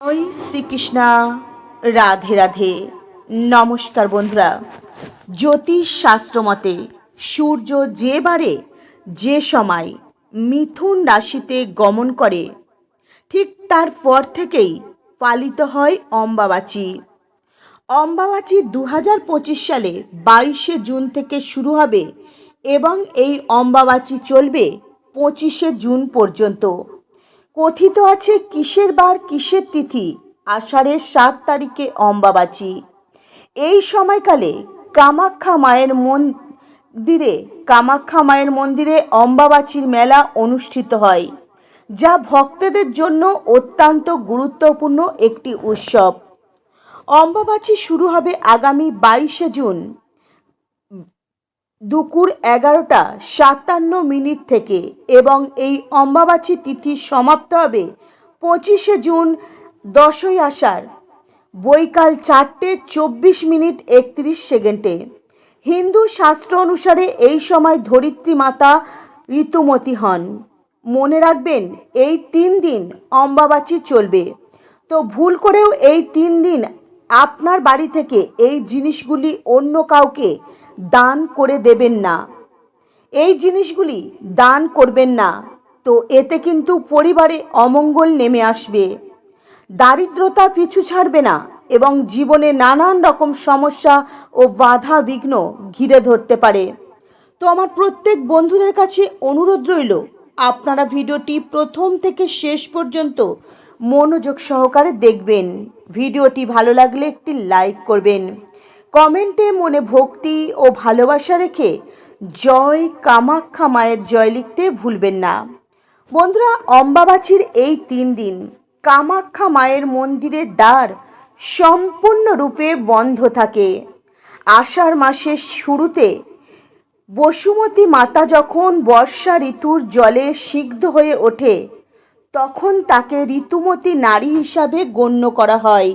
ওই শ্রীকৃষ্ণা। রাধে রাধে। নমস্কার বন্ধুরা। জ্যোতিষ শাস্ত্র মতে সূর্য যে বারে, যে সময় মিথুন রাশিতে গমন করে, ঠিক তার পর থেকেই পালিত হয় অম্বাবাচী। অম্বাবাচী দু হাজার পঁচিশ সালে বাইশে জুন থেকে শুরু হবে এবং এই অম্বাবাচী চলবে পঁচিশে জুন পর্যন্ত। কথিত আছে কিসের বার কিসের তিথি, আষাঢ়ের সাত তারিখে অম্বাবাচী। এই সময়কালে কামাখ্যা মায়ের মন্দিরে, কামাখ্যা মায়ের মন্দিরে অম্বাবাচীর মেলা অনুষ্ঠিত হয়, যা ভক্তদের জন্য অত্যন্ত গুরুত্বপূর্ণ একটি উৎসব। অম্বাবাচী শুরু হবে আগামী বাইশে জুন। দুপুর এগারোটা সাতান্ন মিনিট থেকে এবং এই অম্বাবাচী তিথি সমাপ্ত হবে পঁচিশে জুন দশই আষাঢ়। বৈকাল চারটে চব্বিশ মিনিট একত্রিশ সেকেন্ডে। হিন্দু শাস্ত্র অনুসারে এই সময় ধরিত্রী মাতা ঋতুমতী হন। মনে রাখবেন, এই তিন দিন অম্বাবাচী চলবে। তো ভুল করেও এই তিন দিন আপনার বাড়ি থেকে এই জিনিসগুলি অন্য কাউকে দান করে দেবেন না। এই জিনিসগুলি দান করবেন না। তো এতে কিন্তু পরিবারে অমঙ্গল নেমে আসবে। দারিদ্রতা পিছু ছাড়বে না এবং জীবনে নানান রকম সমস্যা ও বাধা বিঘ্ন ঘিরে ধরতে পারে। তো আমার প্রত্যেক বন্ধুদের কাছে অনুরোধ রইল, আপনারা ভিডিওটি প্রথম থেকে শেষ পর্যন্ত মনোযোগ সহকারে দেখবেন। ভিডিওটি ভালো লাগলে একটি লাইক করবেন। কমেন্টে মনে ভক্তি ও ভালোবাসা রেখে জয় কামাখ্যা মায়ের জয় লিখতে ভুলবেন না। বন্ধুরা, অম্বাবাচীর এই তিন দিন কামাখ্যা মায়ের মন্দিরের দ্বার সম্পূর্ণরূপে বন্ধ থাকে। আষাঢ় মাসের শুরুতে বসুমতী মাতা যখন বর্ষা ঋতুর জলে সিগ্ধ হয়ে ওঠে, তখন তাকে ঋতুমতী নারী হিসাবে গণ্য করা হয়।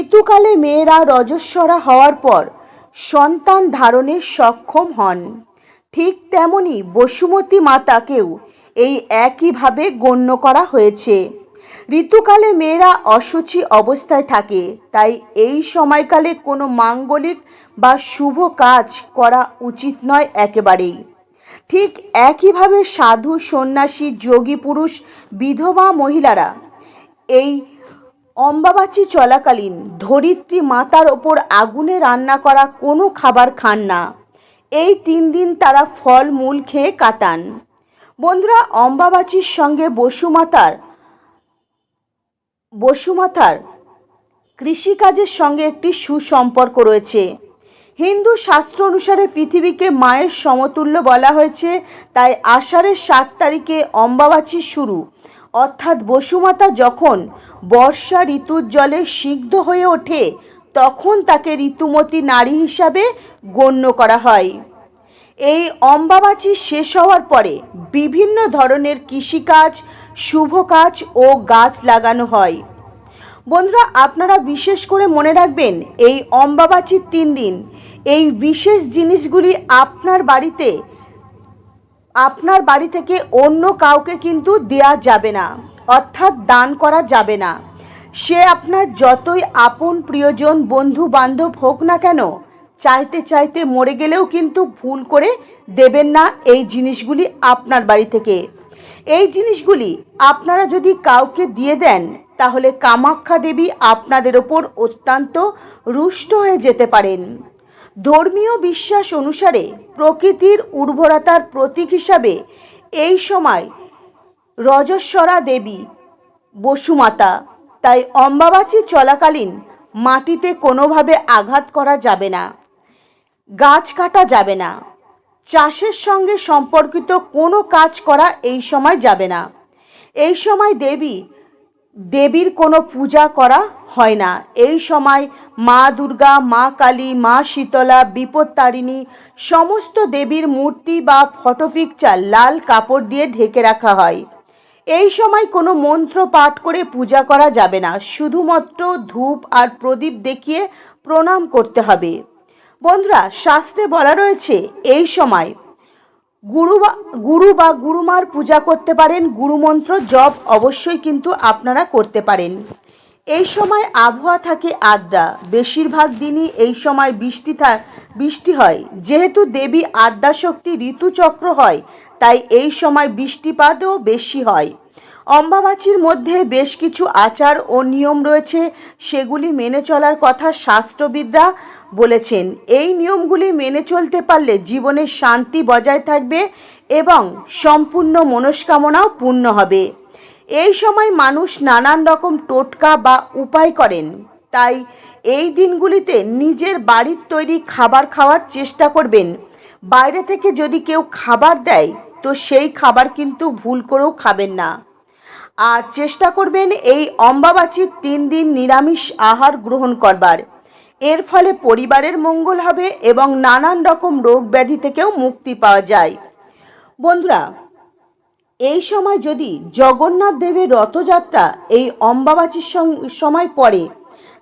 ঋতুকালে মেয়েরা রজস্বরা হওয়ার পর সন্তান ধারণে সক্ষম হন। ঠিক তেমনি বসুমতী মাতাকেও এই একইভাবে গণ্য করা হয়েছে। ঋতুকালে মেয়েরা অসুচি অবস্থায় থাকে, তাই এই সময়কালে কোনো মাঙ্গলিক বা শুভ কাজ করা উচিত নয় একেবারেই। ঠিক একইভাবে সাধু, সন্ন্যাসী, যোগী পুরুষ, বিধবা মহিলারা এই অম্বাবাচী চলাকালীন ধরিত্রী মাতার ওপর আগুনে রান্না করা কোনো খাবার খান না। এই তিন দিন তারা ফল, মূল খেয়ে কাটান। বন্ধুরা, অম্বাবাচীর সঙ্গে বসুমাতার বসুমাতার কৃষিকাজের সঙ্গে একটি সুসম্পর্ক রয়েছে। হিন্দু শাস্ত্র অনুসারে পৃথিবীকে মায়ের সমতুল্য বলা হয়েছে, তাই আষাঢ়ের সাত তারিখে অম্বাবাচী শুরু। অর্থাৎ বসুমাতা যখন বর্ষা ঋতুর জলে সিগ্ধ হয়ে ওঠে, তখন তাকে ঋতুমতী নারী হিসাবে গণ্য করা হয়। এই অম্বাবাচী শেষ হওয়ার পরে বিভিন্ন ধরনের কৃষিকাজ শুভ কাজ ও গাছ লাগানো হয়। বন্ধুরা, আপনারা বিশেষ করে মনে রাখবেন, এই অম্বাবাচীর তিন দিন, এই বিশেষ জিনিসগুলি আপনার বাড়িতে আপনার বাড়ি থেকে অন্য কাউকে কিন্তু দেয়া যাবে না, অর্থাৎ দান করা যাবে না। সে আপনার যতই আপন প্রিয়জন বন্ধু বান্ধব হোক না কেন, চাইতে চাইতে মরে গেলেও কিন্তু ভুল করে দেবেন না এই জিনিসগুলি আপনার বাড়ি থেকে। এই জিনিসগুলি আপনারা যদি কাউকে দিয়ে দেন, তাহলে কামাখ্যা দেবী আপনাদের ওপর অত্যন্ত রুষ্ট হয়ে যেতে পারেন। ধর্মীয় বিশ্বাস অনুসারে প্রকৃতির উর্বরতার প্রতীক হিসাবে এই সময় রজস্বরা দেবী বসুমাতা, তাই অম্বাবাচী চলাকালীন মাটিতে কোনোভাবে আঘাত করা যাবে না, গাছ কাটা যাবে না, চাষের সঙ্গে সম্পর্কিত কোনো কাজ করা এই সময় যাবে না। এই সময় দেবী দেবীর কোনো পূজা করা হয় না। এই সময় মা দুর্গা, মা কালী, মা শীতলা বিপত্তারিণী সমস্ত দেবীর মূর্তি বা ফটো পিকচার লাল কাপড় দিয়ে ঢেকে রাখা হয়। এই সময় কোনো মন্ত্র পাঠ করে পূজা করা যাবে না। শুধুমাত্র ধূপ আর প্রদীপ দেখিয়ে প্রণাম করতে হবে। বন্ধুরা, শাস্ত্রে বলা রয়েছে, এই সময় গুরু বা গুরু বা গুরুমার পূজা করতে পারেন। গুরুমন্ত্র জপ অবশ্যই কিন্তু আপনারা করতে পারেন। এই সময় আবহাওয়া থাকে আদ্রা। বেশিরভাগ দিনই এই সময় বৃষ্টি থা- বৃষ্টি হয়। যেহেতু দেবী আদ্যা শক্তি ঋতুচক্র হয়, তাই এই সময় বৃষ্টিপাতও বেশি হয়। অম্বাবাচীর মধ্যে বেশ কিছু আচার ও নিয়ম রয়েছে, সেগুলি মেনে চলার কথা শাস্ত্রবিদরা বলেছেন। এই নিয়মগুলি মেনে চলতে পারলে জীবনে শান্তি বজায় থাকবে এবং সম্পূর্ণ মনস্কামনাও পূর্ণ হবে। এই সময় মানুষ নানান রকম টোটকা বা উপায় করেন। তাই এই দিনগুলিতে নিজের বাড়ির তৈরি খাবার খাওয়ার চেষ্টা করবেন। বাইরে থেকে যদি কেউ খাবার দেয়, তো সেই খাবার কিন্তু ভুল করেও খাবেন না। আর চেষ্টা করবেন এই অম্বাবাচীর তিন দিন নিরামিষ আহার গ্রহণ করবার। এর ফলে পরিবারের মঙ্গল হবে এবং নানান রকম রোগ ব্যাধি থেকেও মুক্তি পাওয়া যায়। বন্ধুরা, এই সময় যদি জগন্নাথ দেবের রথযাত্রা এই অম্বাবাচীর সময় পড়ে,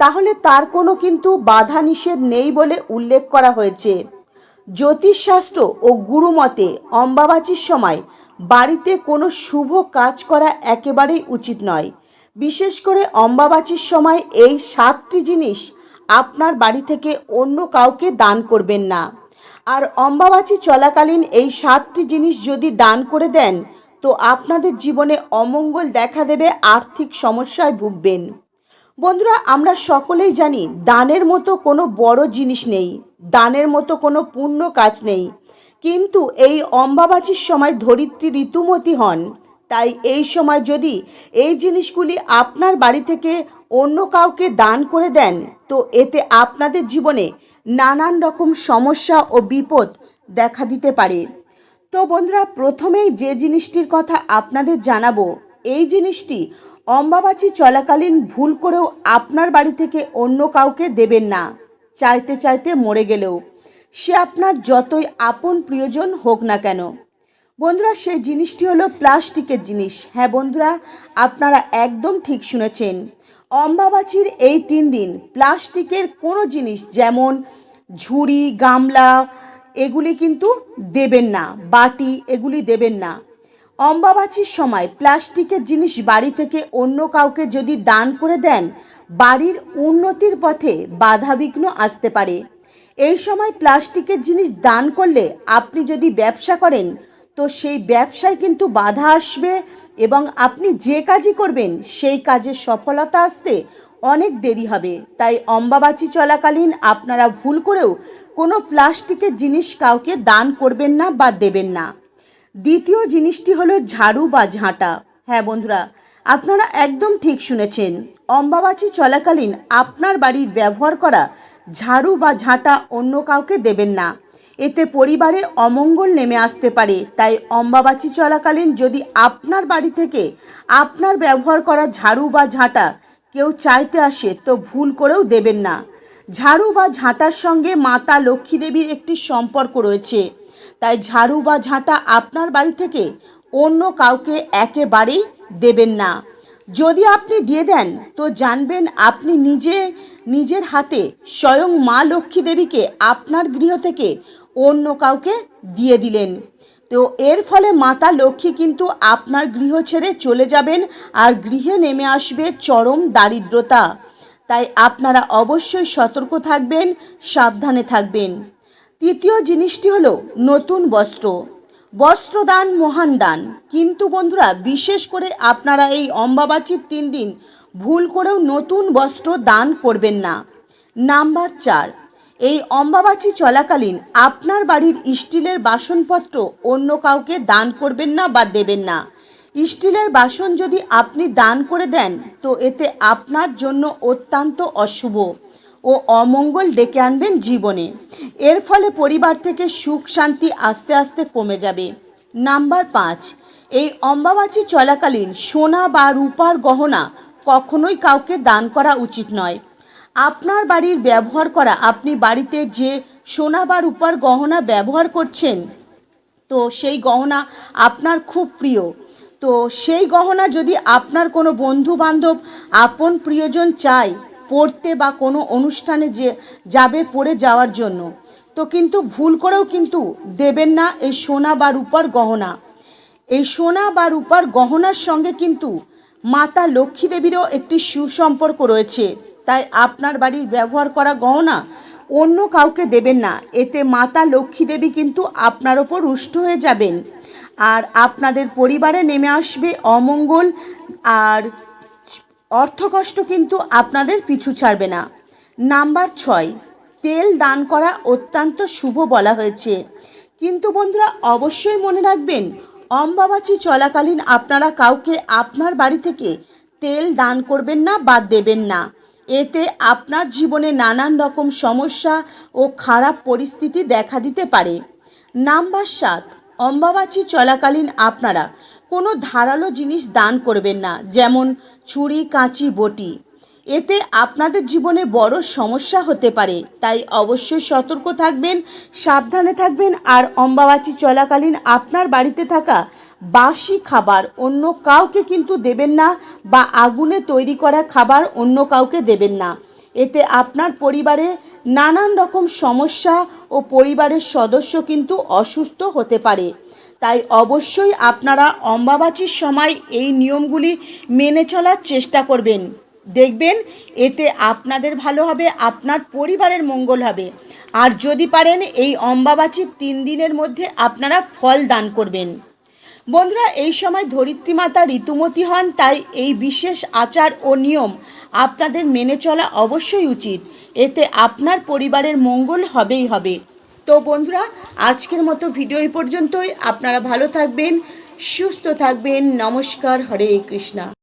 তাহলে তার কোনো কিন্তু বাধা নিষেধ নেই বলে উল্লেখ করা হয়েছে। জ্যোতিষশাস্ত্র ও গুরুমতে অম্বাবাচীর সময় বাড়িতে কোনো শুভ কাজ করা একেবারেই উচিত নয়। বিশেষ করে অম্বাবাচীর সময় এই সাতটি জিনিস আপনার বাড়ি থেকে অন্য কাউকে দান করবেন না। আর অম্বাবাচী চলাকালীন এই সাতটি জিনিস যদি দান করে দেন, তো আপনাদের জীবনে অমঙ্গল দেখা দেবে, আর্থিক সমস্যায় ভুগবেন। বন্ধুরা, আমরা সকলেই জানি দানের মতো কোনো বড় জিনিস নেই, দানের মতো কোনো পূর্ণ কাজ নেই। কিন্তু এই অম্বাবাচীর সময় ধরিত্রী ঋতুমতী হন। তাই এই সময় যদি এই জিনিসগুলি আপনার বাড়ি থেকে অন্য কাউকে দান করে দেন, তো এতে আপনাদের জীবনে নানান রকম সমস্যা ও বিপদ দেখা দিতে পারে। তো বন্ধুরা, প্রথমেই যে জিনিসটির কথা আপনাদের জানাব, এই জিনিসটি অম্বাবাচি চলাকালীন ভুল করেও আপনার বাড়ি থেকে অন্য কাউকে দেবেন না। চাইতে চাইতে মরে গেলেও। সে আপনার যতই আপন প্রিয়জন হোক না কেন। বন্ধুরা, সেই জিনিসটি হলো প্লাস্টিকের জিনিস। হ্যাঁ বন্ধুরা, আপনারা একদম ঠিক শুনেছেন। অম্বাবাচীর এই তিন দিন প্লাস্টিকের কোনো জিনিস যেমন ঝুড়ি, গামলা, এগুলি কিন্তু দেবেন না, বাটি এগুলি দেবেন না। অম্বাবাচীর সময় প্লাস্টিকের জিনিস বাড়ি থেকে অন্য কাউকে যদি দান করে দেন, বাড়ির উন্নতির পথে বাধাবিঘ্ন আসতে পারে। এই সময় প্লাস্টিকের জিনিস দান করলে আপনি যদি ব্যবসা করেন, তো সেই ব্যবসায় কিন্তু বাধা আসবে এবং আপনি যে কাজই করবেন, সেই কাজের সফলতা আসতে অনেক দেরি হবে। তাই অম্বাবাচী চলাকালীন আপনারা ভুল করেও কোনো প্লাস্টিকের জিনিস কাউকে দান করবেন না বা দেবেন না। দ্বিতীয় জিনিসটি হলো ঝাড়ু বা ঝাঁটা। হ্যাঁ বন্ধুরা, আপনারা একদম ঠিক শুনেছেন। অম্বাবাচী চলাকালীন আপনার বাড়ির ব্যবহার করা ঝাড়ু বা ঝাঁটা অন্য কাউকে দেবেন না। এতে পরিবারে অমঙ্গল নেমে আসতে পারে। তাই অম্বাবাচী চলাকালীন যদি আপনার বাড়ি থেকে আপনার ব্যবহার করা ঝাড়ু বা ঝাঁটা কেউ চাইতে আসে, তো ভুল করেও দেবেন না। ঝাড়ু বা ঝাঁটার সঙ্গে মাতা লক্ষ্মী দেবীর একটি সম্পর্ক রয়েছে। তাই ঝাড়ু বা ঝাঁটা আপনার বাড়ি থেকে অন্য কাউকে একেবারেই দেবেন না। যদি আপনি দিয়ে দেন, তো জানবেন আপনি নিজে, নিজের হাতে স্বয়ং মা লক্ষ্মী দেবীকে আপনার গৃহ থেকে অন্য কাউকে দিয়ে দিলেন। তো এর ফলে মাতা লক্ষ্মী কিন্তু আপনার গৃহ ছেড়ে চলে যাবেন আর গৃহে নেমে আসবে চরম দারিদ্রতা। তাই আপনারা অবশ্যই সতর্ক থাকবেন, সাবধানে থাকবেন। তৃতীয় জিনিসটি হলো নতুন বস্ত্র। বস্ত্রদান মহান দান। কিন্তু বন্ধুরা, বিশেষ করে আপনারা এই অম্বাবাচীর তিন দিন ভুল করেও নতুন বস্ত্র দান করবেন না। নাম্বার চার, এই অম্বাবাচী চলাকালীন আপনার বাড়ির স্টিলের বাসনপত্র অন্য কাউকে দান করবেন না বা দেবেন না। স্টিলের বাসন যদি আপনি দান করে দেন, তো এতে আপনার জন্য অত্যন্ত অশুভ। ও অমঙ্গল ডেকে আনবেন জীবনে। এর ফলে পরিবার থেকে সুখ, শান্তি আস্তে আস্তে কমে যাবে। নাম্বার পাঁচ, এই অম্বাবাচী চলাকালীন সোনা বা রূপার গহনা কখনোই কাউকে দান করা উচিত নয়। আপনার বাড়ির ব্যবহার করা, আপনি বাড়িতে যে সোনা বা রূপার গহনা ব্যবহার করছেন, তো সেই গহনা আপনার খুব প্রিয়। তো সেই গহনা যদি আপনার কোনো বন্ধু বান্ধব আপন প্রিয়জন চায় পড়তে বা কোনো অনুষ্ঠানে যে যাবে পড়ে যাওয়ার জন্য। তো কিন্তু ভুল করেও কিন্তু দেবেন না এই সোনা বা রূপার গহনা। এই সোনা বা রূপার গহনার সঙ্গে কিন্তু মাতা লক্ষ্মী দেবীরও একটি সুসম্পর্ক রয়েছে। তাই আপনার বাড়ির ব্যবহার করা গহনা অন্য কাউকে দেবেন না। এতে মাতা লক্ষ্মী দেবী কিন্তু আপনার ওপর রুষ্ট হয়ে যাবেন। আর আপনাদের পরিবারে নেমে আসবে অমঙ্গল আর অর্থকষ্ট কিন্তু আপনাদের পিছু ছাড়বে না। নাম্বার ছয়, তেল দান করা অত্যন্ত শুভ বলা হয়েছে। কিন্তু বন্ধুরা, অবশ্যই মনে রাখবেন, অম্বাবাচী চলাকালীন আপনারা কাউকে আপনার বাড়ি থেকে তেল দান করবেন না বা দেবেন না। এতে আপনার জীবনে নানান রকম সমস্যা ও খারাপ পরিস্থিতি দেখা দিতে পারে। নাম্বার সাত অম্বাবাচী চলাকালীন আপনারা কোনো ধারালো জিনিস দান করবেন না, যেমন ছুরি, কাঁচি, বটি। এতে আপনাদের জীবনে বড় সমস্যা হতে পারে, তাই অবশ্যই সতর্ক থাকবেন, সাবধানে থাকবেন আর অম্বাবাচী চলাকালীন আপনার বাড়িতে থাকা বাসি খাবার অন্য কাউকে কিন্তু দেবেন না বা আগুনে তৈরি করা খাবার অন্য কাউকে দেবেন না। এতে আপনার পরিবারে নানান রকম সমস্যা ও পরিবারের সদস্য কিন্তু অসুস্থ হতে পারে। তাই অবশ্যই আপনারা অম্বাবাচীর সময় এই নিয়মগুলি মেনে চলার চেষ্টা করবেন। দেখবেন এতে আপনাদের ভালো হবে, আপনার পরিবারের মঙ্গল হবে। আর যদি পারেন এই অম্বাবাচীর তিন দিনের মধ্যে আপনারা ফল দান করবেন। বন্ধুরা, এই সময় ধরিত্রী মাতা ঋতুমতী হন, তাই এই বিশেষ আচার ও নিয়ম আপনাদের মেনে চলা অবশ্যই উচিত। এতে আপনার পরিবারের মঙ্গল হবেই হবে। তো বন্ধুরা, আজকের মতো ভিডিও এই পর্যন্তই। আপনারা ভালো থাকবেন, সুস্থ থাকবেন। নমস্কার, হরে কৃষ্ণা।